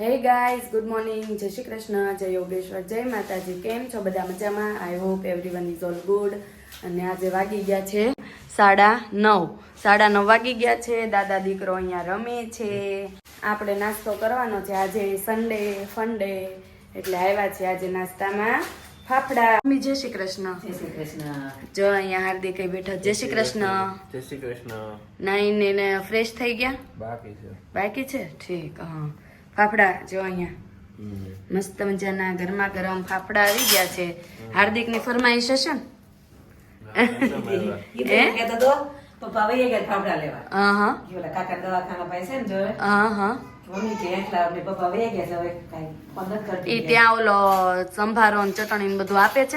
Hey guys good morning જય શ્રી કૃષ્ણ જય યોગેશ્વર જય માતાજી. કેમ છો બધા મજામાં? I hope everyone is all good અને આજે વાગી ગયા છે સાડા નવ. સાડા નવ વાગી ગયા છે. દાદા દીકરો અહીંયા રમે છે. આપણે નાસ્તો કરવાનો છે. આજે સન્ડે ફંડે એટલે આવ્યા છે આજે નાસ્તામાં ફાફડા. મમ્મી જય શ્રી કૃષ્ણ. જય શ્રી કૃષ્ણ. જો અહીંયા હાર્દિક બેઠા. જય શ્રી કૃષ્ણ. જય શ્રી કૃષ્ણ. નાઈને ને ફ્રેશ થઈ ગયા? બાકી છે. બાકી છે? ઠીક હા. ફાફડા જો અહીંયા. મસ્ત મજાના ગરમા ગરમ ફાફડા આવી ગયા છે. હાર્દિકની ફરમાઈશ હશે ને?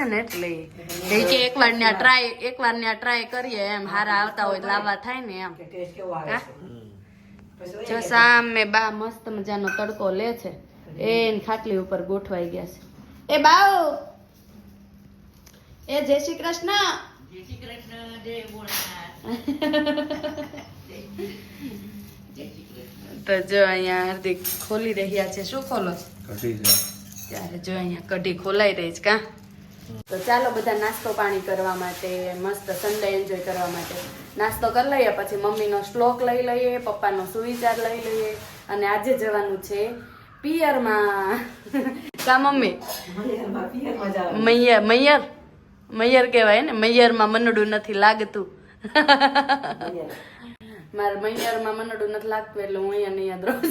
ને એટલે ને ને ને એકવાર ત્યાં ટ્રાય એકવાર ત્યાં ટ્રાય કરીએ એમ. હારા આવતા હોય તો થાય ને એમ. જો સામે બા મસ્ત મજાનો તડકો લે છે. એની ખાટલી ઉપર ગોઠવાઈ ગયા છે. એ બાઉ! એ જય શ્રી કૃષ્ણ. તો જો અહીંયા હાર્દિક ખોલી રહ્યા છે. શું ખોલો ત્યારે જો અહીંયા કઢી ખોલાઈ રહી છે કા? તો ચાલો બધા નાસ્તો પાણી કરવા માટે મસ્ત સન્ડે એન્જોય કરવા માટે નાસ્તો કરી લઈએ પછી મમ્મીનો શ્લોક લઈ લઈએ પપ્પાનો સુવિચાર લઈ લઈએ અને આજે જવાનું છે પિયરમાં. કા મમ્મી. મૈયર મૈયર? મૈયર કહેવાય ને મૈયરમાં મનડું નથી લાગતું. મારે મૈયરમાં મનડું નથી લાગતું એટલે હું અહીંયા નહીં યાદ રહું.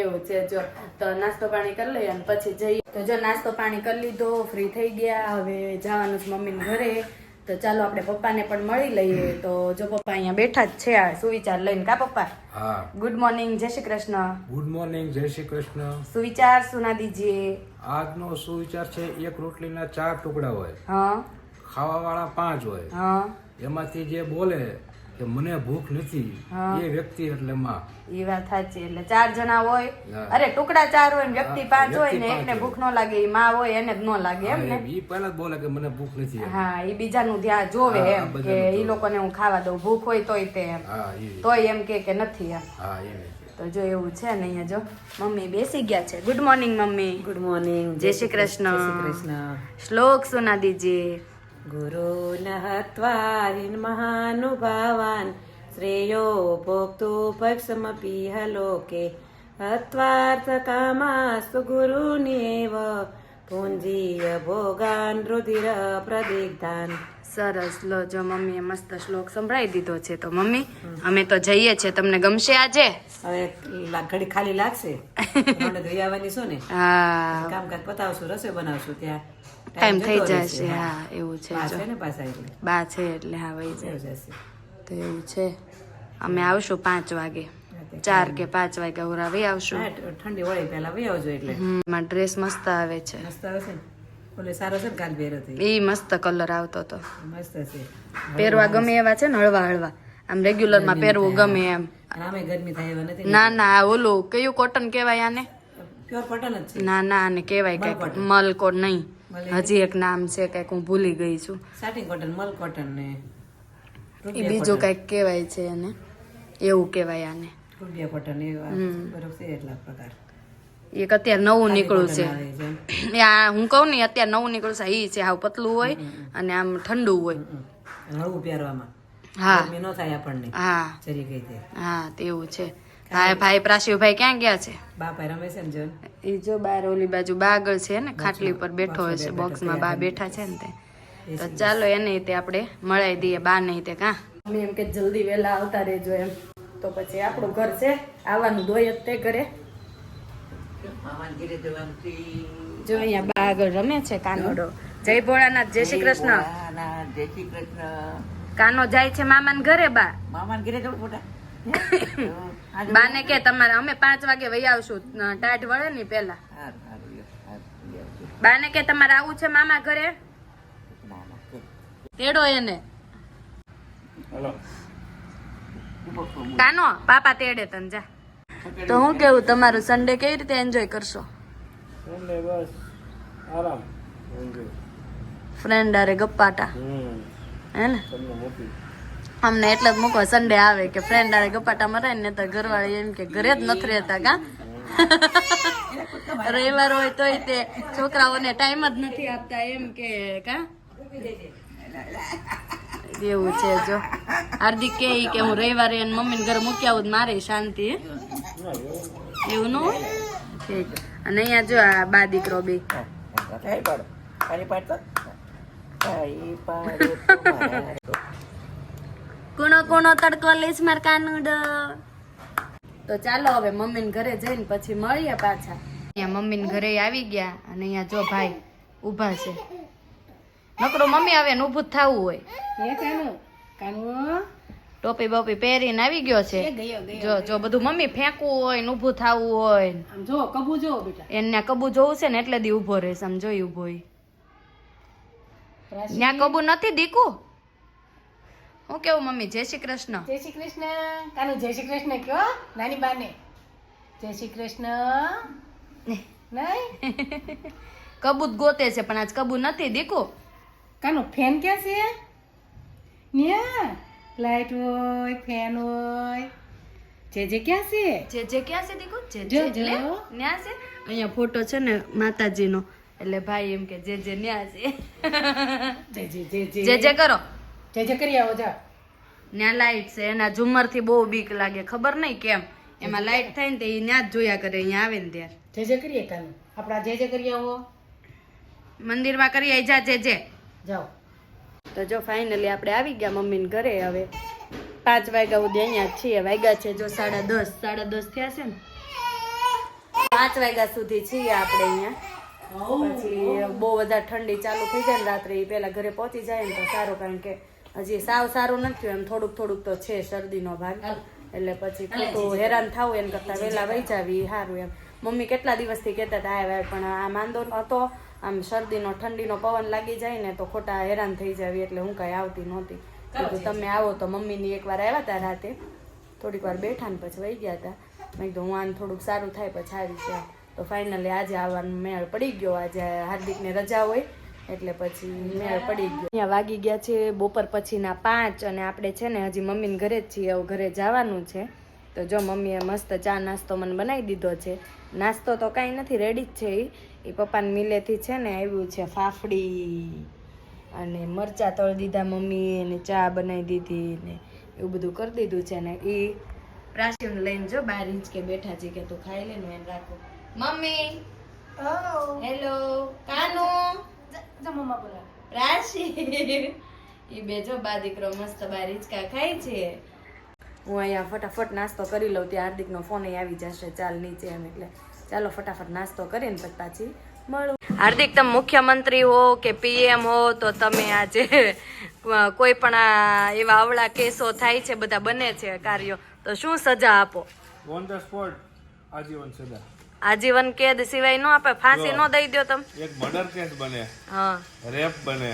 એવું છે જો. તો નાસ્તો પાણી કરી લઈએ અને પછી જઈએ. તો જો નાસ્તો પાણી કરી લીધો ફ્રી થઈ ગયા. હવે જવાનું છે મમ્મીને ઘરે. તો ચાલો આપણે પપ્પાને પણ મળી લઈએ. તો જો પપ્પા અહીંયા બેઠા જ છે આ સુવિચાર લઈને. કા પપ્પા? હા. ગુડ મોર્નિંગ જય શ્રી કૃષ્ણ. ગુડ મોર્નિંગ જય શ્રી કૃષ્ણ. સુવિચાર સુના દીજીએ આજનો સુવિચાર છે એક રોટલીના ચાર ટુકડા હોય. હા. ખાવાવાળા પાંચ હોય. હા. એમાંથી જે બોલે કે મને ભૂખ નથી. એ વ્યક્તિ એટલે માં. એ વાત સાચી એટલે ચાર જણા હોય અરે ટુકડા ચાર હોય ને વ્યક્તિ પાંચ હોય ને એકને ભૂખ ન લાગે એ માં હોય એને જ ન લાગે એમ ને. એ પહેલા જ બોલે કે મને ભૂખ નથી હા એ બીજાનું ધ્યાન જોવે એમ કે એ લોકોને હું ખાવા દઉં ભૂખ હોય તોય તે એમ. તોય એમ કે કે નથી એમ. હા એ તો જો એવું છે ને અહીંયા જો મમ્મી બેસી ગયા છે. Good morning mummy. Good morning જય શ્રી કૃષ્ણ. શ્રી કૃષ્ણ. શ્લોક સુના દીજીએ. મહાનુભાવાન શ્રેયો ભોક્તુ પક્ષમપી હલોકે હત્વાર્થ કામાસ્તુ ગુરુનેવ પુંજીય ભોગાન રુધિર પ્રદિગ્ધાન સરસ. લો જો મમ્મીએ મસ્ત શ્લોક સંભળાવી દીધો છે તો મમ્મી અમે તો જઈએ છે તમને ગમશે આજે? હવે ઘડી ખાલી લાગશે. ધોઈ આવવાની છું ને. હા. કામકાજ પતાવશું રસોઈ બનાવશું. ત્યાં ટાઈમ થઈ જશે. હા એવું છે બા છે એટલે. હા વહી જાય જશે. તો એવું છે. અમે આવશું પાંચ વાગે. ચાર કે પાંચ વાગે ઓરા વહી આવશું. ઠંડી વળી પેલા વહી આવજો એટલે. માં ડ્રેસ મસ્ત આવે છે. મસ્ત આવે છે ઓલે સારો છે કાલ પહેર્યો તો ઈ મસ્ત કલર આવતો તો. મસ્ત છે. પહેરવા ગમે એવા છે ને હળવા હળવા. આમ રેગ્યુલરમાં પહેરવું ગમે એમ. આમે ગરમી થાય એવા નથી ના? ના ઓલું કયું કોટન કહેવાય આને? પ્યોર કોટન જ છે. ના ના આને કહેવાય કંઈક મલ કોટ નહીં. હજી એક નામ છે કંઈક હું ભૂલી ગઈ છું. સાટિંગ કોટન મલ કોટન ને. એ બીજું કંઈક કહેવાય છે એને. એવું કહેવાય આને. રૂપિયા કોટન એવા. બરોબર છે એટલા પ્રકાર. એક અત્યારે નવું નીકળ્યું છે. એ આ હું કહું ને અત્યારે નવું નીકળ્યું છે એ છે હાવ પતલું હોય અને આમ ઠંડુ હોય. હળવું પહેરવામાં. હા. ન થાય આપણને હા. હા તેવું છે. ભાઈ ભાઈ પ્રાશિવભાઈ ક્યાં ગયા છે? બાપા રમે છે ને એ જો બાર ઓલી બાજુ બાગળ છે ને ખાટલી પર બેઠો છે બોક્સમાં બા બેઠા છે ને તે. તો ચાલો એને તે આપણે મળાઈ દઈએ બા નહીં તે કાં. અમે એમ કે જલ્દી વહેલા આવતા રહેજો એમ. તો પછી આપણું ઘર છે આવવાનું દોય જ તે ઘરે. જો અહીંયા બા આગળ રમે છે કાનોડો. જય ભોળાનાથ જય શ્રી કૃષ્ણ. જય શ્રી કૃષ્ણ. કાનો જાય છે મામાને ઘરે બા? મામાન ઘરે જવું મોટા બાને કે તમારે અમે પાંચ વાગે વહી આવશું. ટાઢ વળે ની પેલા. બાને કે તમારે આવું છે મામા ઘરે? તેડો એને. કાનો પાપા તેડે તને જા. તો હું કેવું તમારું સન્ડે કેવી રીતે એન્જોય કરશો? બસ આરામ ફ્રેન્ડ અરે ગપ્પાટા. હે ને? અમને એટલે જ મૂકો સન્ડે આવે કે ફ્રેન્ડ આડે ગપાટા મરાય ને તો ઘરવાળી એમ કે ઘરે જ નથી રહેતા કા? રવિવાર હોય તોય તે છોકરાઓને ટાઈમ જ નથી આપતા એમ કે કા? એવું છે જો. હાર્દિક કે હું રવિવારે એને મમ્મીને ઘરે મૂકી આવું તો મારે શાંતિ એવું ન? હોય અને અહીંયા જો આ બા દીકરો બે. કુણો કુણો તડકો લઈશ માર કાનુડ. તો ચાલો હવે મમ્મીને ઘરે જઈને પછી મળીએ પાછા. અહીંયા મમ્મીને ઘરે આવી ગયા અને અહીંયા જો ભાઈ ઊભા છે. નકરો મમ્મી આવે ને ઊભું જ થવું હોય. ટોપી બોપી પહેરીને આવી ગયો છે. જો જો બધું મમ્મી ફેંકવું હોય ને ઊભું થવું હોય જો કબુ જો બેટા. એને કબુ જોવું છે ને એટલે દી ઊભો રહે સમજો ઊભો હોય. ત્યાં કબુ નથી દીકુ? હું કેવું મમ્મી જય શ્રી કૃષ્ણ. જય શ્રી કૃષ્ણ. કાનુ જય શ્રી કૃષ્ણ કયો? નાની બાને. જય શ્રી કૃષ્ણ. નહીં? કબૂત ગોતે છે પણ આજ કબૂ નથી દીકુ. કાનું ફેન ક્યાં છે? ન્યા? લાઈટ હોય ફેન હોય. જે જે ક્યાં છે? જે જે ક્યાં છે દીકુ? જે જે. ન્યા છે? અહીંયા ફોટો છે ને માતાજીનો. એટલે ભાઈ એમ કે જે જે ન્યા છે. જે જે જે જે જે જે કરો. જે જે કરી આવો જા. ન્યા લાઈટ છે. એના ઝુમરથી બહુ બીક લાગે. ખબર નહીં કેમ? એમાં લાઈટ થાય ને તે ઈ ન્યા જ જોયા કરે. અહીંયા આવે ને ત્યારે. જે જે કરીએ કાલે. આપણા જે જે કરી આવો. મંદિરમાં કરી આવી જા જે જે જાઓ. તો જો ફાઇનલી આપણે આવી ગયા મમ્મીને ઘરે હવે. પાંચ વાગ્યા સુધી અહીંયા છીએ. વાગ્યા છે જો સાડા દસ. સાડા દસ થયા છે ને? પાંચ વાગ્યા સુધી છીએ આપણે અહીંયા. પછી બહુ વધારે ઠંડી ચાલુ થઈ જાય ને રાત્રે એ પહેલાં ઘરે પહોંચી જાય ને તો સારું કારણ કે હજી સાવ સારું નથી એમ થોડુંક થોડુંક તો છે શરદીનો ભાગ. એટલે પછી ખોટું હેરાન થવું એમ કરતાં વહેલા વહી જાવી સારું એમ. મમ્મી કેટલા દિવસથી કહેતા હતા આવ્યા પણ આ માંદો હતો આમ શરદીનો ઠંડીનો પવન લાગી જાય ને તો ખોટા હેરાન થઈ જાવી એટલે હું કાંઈ આવતી નહોતી. કીધું તમે આવો તો મમ્મીની એકવાર આવ્યા હતા રાતે. થોડીક વાર બેઠા ને પછી વહી ગયા હતા મેં કીધું હું આને થોડુંક સારું થાય પછી આવી એમ. તો ફાઇનલી આજે આવવાનું મેળ પડી ગયો. આજે હાર્દિકને રજા હોય એટલે પછી મેળ પડી ગયો. અહીંયા વાગી ગયા છે બપોર પછીના પાંચ અને આપણે છે ને હજી મમ્મીને ઘરે જ છીએ હવે ઘરે જવાનું છે. તો જો મમ્મીએ મસ્ત ચા નાસ્તો મને બનાવી દીધો છે. નાસ્તો તો કાંઈ નથી રેડી જ છે એ પપ્પાને મિલેથી છે ને આવ્યું છે ફાફડી અને મરચાં તળી દીધા મમ્મીએ ને ચા બનાવી દીધી ને એવું બધું કરી દીધું છે ને એ પ્રાચીને લઈને જો બાર ઇંચ કે બેઠા છે કે તું ખાઈ લે ને એને રાખો. મમ્મી! હેલો કાનુ! મમ્મા બોલા પ્રાચી એ બે જો બા દીકરો મસ્ત બાર ઇંચકા ખાય છે. હું અહીંયા ફટાફટ નાસ્તો કરી લઉં ત્યાં હાર્દિકનો ફોન આવી જશે ચાલ નીચે એમ એટલે. ચાલો ફટાફટ નાસ્તો કરીને પછી પાછી મળું. હાર્દિક તમે મુખ્યમંત્રી હો કે પીએમ હો તો તમે આજે કોઈ પણ આ એવા અવળા કેસો થાય છે બધા બને છે કાર્યો તો શું સજા આપો? ઓન ધ સ્પોટ આજીવન સજા. આજીવન કેદ સિવાય નો આપે ફાંસી નો દઈ દો તમે. એક મર્ડર કેસ બને હા. રેપ બને.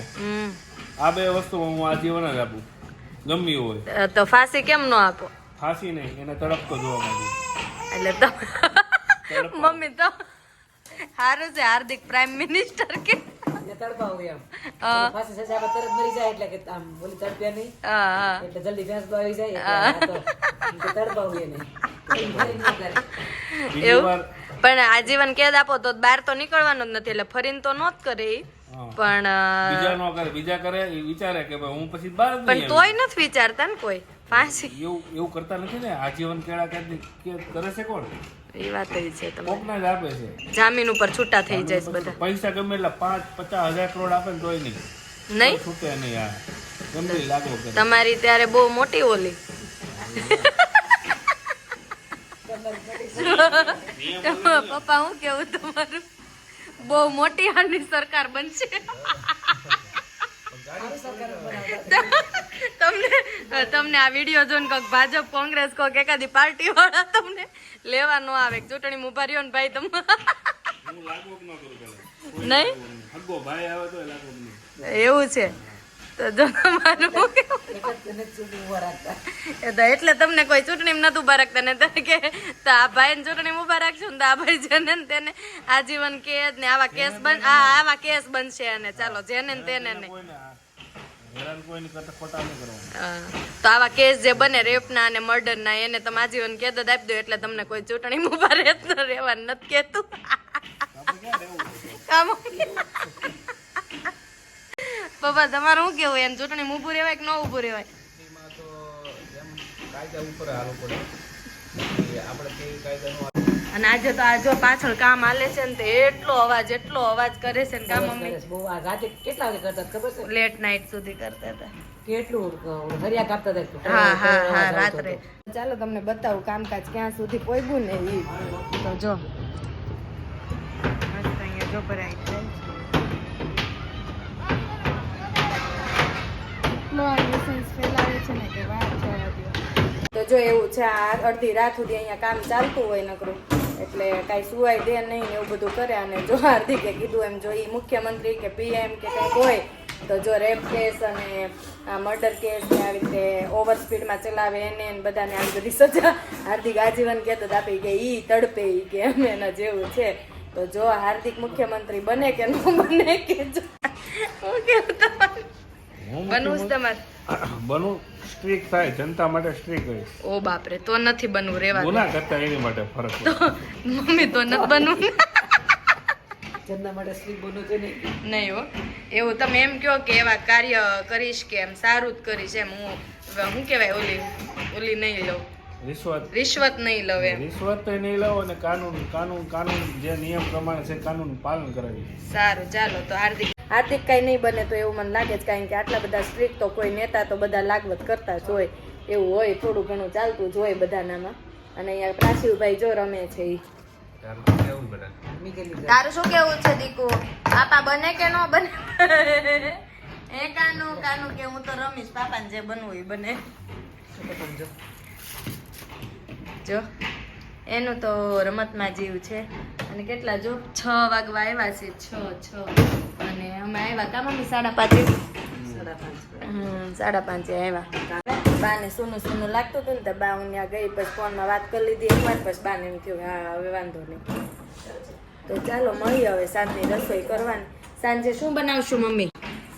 આ બે વસ્તુ હું આજીવન જ આપું. ગમ્યું હોય. તો ફાંસી કેમ નો આપો? ફાંસી નહીં એને તડપતો જોવા માંગુ એટલે તો મમ્મી તો સારું છે હાર્દિક પ્રાઇમ મિનિસ્ટર કે. એવું? પણ આજીવન કેદ આપો તો બહાર તો નીકળવાનું જ નથી એટલે ફરીને તો નો જ કરે પણ બીજા નો કરે બીજા કરે એ વિચારે કે ભાઈ હું પછી બહાર પણ તોય નથી વિચારતા ને કોઈ. ફાંસી. એવું એવું કરતા નથી ને? આજીવન કેળા કેદ કરે છે કોણ? એ વાત છે તમે કોકને જ આપે છે. જામીન ઉપર છૂટા થઈ જાય છે બધા. પૈસા ગમે એટલે પાંચ પચાસ હજાર કરોડ આપે ને તોય નહીં. નહીં? છૂટે નહીં આ. તમારી ત્યારે બહુ મોટી ઓલી. પપ્પા હું કેવું તમારું? બહુ મોટી હાલની સરકાર બનશે. તમને તમને આ વીડિયો જોઈને કોક ભાજપ કોંગ્રેસ કોક એકાદી પાર્ટી વાળા તમને લેવા ન આવે. ચૂંટણી ઊભા રહ્યો ને ભાઈ તમે. નહીં? એવું છે. તો એટલે ચૂંટણી તમને કોઈ ચૂંટણીમાં નતું ઊભા રાખતા ને કે તો આ ભાઈને ચૂંટણી ઊભા રાખશું ને તો આ ભાઈ જેને ને તેને આજીવન કેદ ને આવા કેસ બન આ આવા કેસ બનશે અને ચાલો જેને ને તેને ને. નહીં તો આવા કેસ જે બને રેપના અને મર્ડરના એને તમે આજીવન કેદ જ આપી દો એટલે તમને કોઈ ચૂંટણી ઊભા રહે રહેવાનું નથી કેતું કામ પપ્પા તમારું શું કેવું એમ ચૂંટણી ઊભું રહેવાય કે ન ઊભું રહેવાય? અને આજે તો આ જો પાછળ કામ હાલે છે ને તે એટલો અવાજ એટલો અવાજ કરે છે ને કામ મમ્મી? બહુ આ રાતે કેટલા વાગે કરતા ખબર છે? લેટ નાઇટ સુધી કરતા હતા. કેટલું હરિયા કાપતા હતા હા હા હા રાત્રે. ચાલો તમને બતાવું કામકાજ ક્યાં સુધી પહોંચ્યું ને એ તો જો. મસ્ત અહીંયા જો ભરાઈ જાય એટલો ફેલાવે છે ને કે વાત જવા તો જો એવું છે, આ અડધી રાત સુધી અહીંયા કામ ચાલતું હોય નકરું, એટલે કાંઈ સુવાય દે નહીં ને એવું બધું કરે. અને જો હાર્દિકે કીધું એમ, જો એ મુખ્યમંત્રી કે પીએમ કે કંઈક હોય, તો જો રેપ કેસ અને મર્ડર કેસ ને આવી રીતે ઓવર સ્પીડમાં ચલાવે એને એને બધાને આવી બધી સજા. હાર્દિક આજીવન કહેતો જ આપી કે એ તડપે એ કે એમ, એના જેવું છે. તો જો હાર્દિક મુખ્યમંત્રી બને કે ન બને, કે જો હું બનવું જ તમારે? બનવું સ્ટ્રીક થાય જનતા માટે સ્ટ્રીક હોય. ઓ બાપરે તો નથી બનવું રેવા ગુના કરતા એની માટે ફરક મમ્મી તો નથી બનવું. જમના માટે સ્લીપ બનવું છે નહીં? નહીં હો. એવું તમે એમ કહો કે એવા કાર્ય કરીશ કે એમ સારું જ કરીશ એમ હું શું કહેવાય ઓલી ઓલી નહીં લઉં. રિશ્વત. રિશ્વત નહીં લવે રિશ્વત તો નહીં લાવો અને કાનૂન કાનૂન કાનૂન જે નિયમ પ્રમાણે છે કાનૂન પાલન કરાવી સારું ચાલો તો હાર્દિક હાર્દિક કઈ નહીં બને તો એવું મને લાગે છે, કારણ કે આટલા બધા સ્ટ્રીક તો કોઈ નેતા તો બધા લાગવત કરતા જ હોય, એવું હોય, થોડું ઘણું ચાલતું જ હોય બધાનામાં. અને અહીંયા પ્રાશિવભાઈ જો રમે છે એ તારું શું કેવું છે, દીકુ? પાપા બને કે ન બને? એ કાનું કાનું કે હું તો રમીશ, પાપાને જે બનવું એ બને. જો, એનું તો રમતમાં જીવ છે. અને કેટલા જો? છ વાગવા આવ્યા છે, છ છ. અને અમે આવ્યા કા મમ્મી સાડા પાંચે. સાડા પાંચ. હમ, સાડા પાંચે આવ્યા બાને સોનું સોનું લાગતું હતું ને તો બા હું ત્યાં ગઈ પછી ફોનમાં વાત કરી લીધી એકવાર પછી બાને એમ થયું હા હવે વાંધો નહીં. તો ચાલો મળીએ હવે સાંજની રસોઈ કરવાની. સાંજે શું બનાવશું મમ્મી?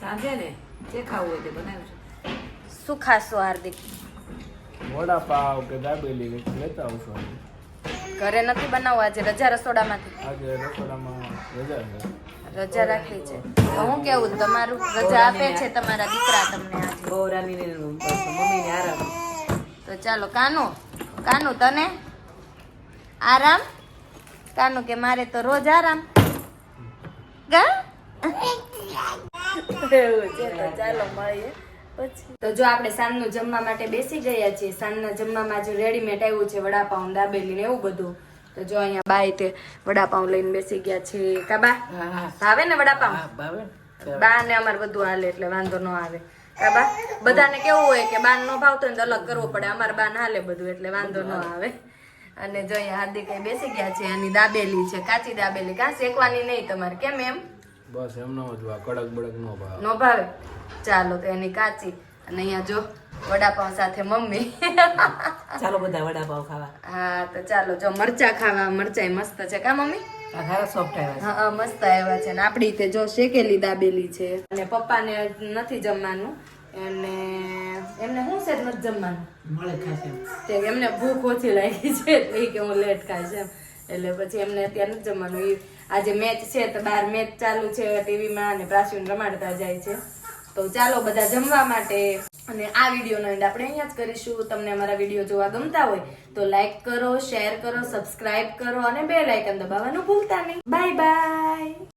સાંજે ને જે ખાવું હોય તે બનાવશું. શું ખાશો હાર્દિક? વડાપાવ કે દાબેલી લેતા આવશો. ઘરે નથી બનાવવું આજે રજા રસોડામાંથી. આજે રસોડામાં રજા છે. રજા રાખી છે. તો હું કેવું તમારું રજા આપે છે તમારા દીકરા તમને આજે? બહુ રાની મમ્મી આરામ. તો ચાલો કાનુ કાનુ તને? આરામ? કાનુ કે મારે તો રોજ આરામ. ગા? એવું છે. તો ચાલો મળીએ. તો જો આપણે સાંજનું જમવા માટે બેસી ગયા છીએ સાંજના જમવામાં જો રેડીમેડ આવ્યું છે વડાપાઉં દાબેલી ને એવું બધું. તો જો અહીંયા બાય તે વડાપાઉં લઈને બેસી ગયા છે. કાબા હા હા. ભાવે ને વડાપાઉં? ને? બા ને અમારે બધું હાલે એટલે વાંધો ન આવે. કાબા બધાને કેવું હોય કે બાન નો ભાવતો હોય ને તો અલગ કરવો પડે. અમારે બાન હાલે બધું એટલે વાંધો ન આવે. અને જો અહીંયા હાર્દિક બેસી ગયા છે એની દાબેલી છે કાચી દાબેલી. કાં શેકવાની નહીં તમારે. કેમ એમ? બસ એમનો જ વા કડક બડક નો ભાવ. નો ભાવે? ચાલો તો એની કાચી. અને અહીંયા જો વડાપાઉં સાથે મમ્મી. ચાલો બધા વડાપાવ ખાવા. હા તો ચાલો જો મરચા ખાવા. મરચા મસ્ત છે. કા મમ્મી? આ ખારા સોફ્ટ આવ્યા છે. હા હા, મસ્ત આવ્યા છે. ને આપણી તે જો શેકેલી દાબેલી છે. અને પપ્પાને નથી જમવાનું. અને એમને શું છે? નથી જમવાનું. મળે ખાશે તે એમને ભૂખ ઓછી લાગી છે. એટલે કે હું લેટ ખાઈશ એમ. એટલે પછી એમને અત્યારે નથી જમવાનું. આજે મેચ છે તો બાર મેચ ચાલુ છે ટીવીમાં. અને પ્રાચીન રમાડતા જાય છે. તો ચાલો બધા જમવા માટે અને આ વિડીયોનો એન્ડ આપણે અહીંયા જ કરીશું. તમને અમારા વીડિયો જોવા ગમતા હોય તો લાઈક કરો શેર કરો સબસ્ક્રાઇબ કરો અને બે લાઇકન દબાવવાનું ભૂલતા નહીં. Bye bye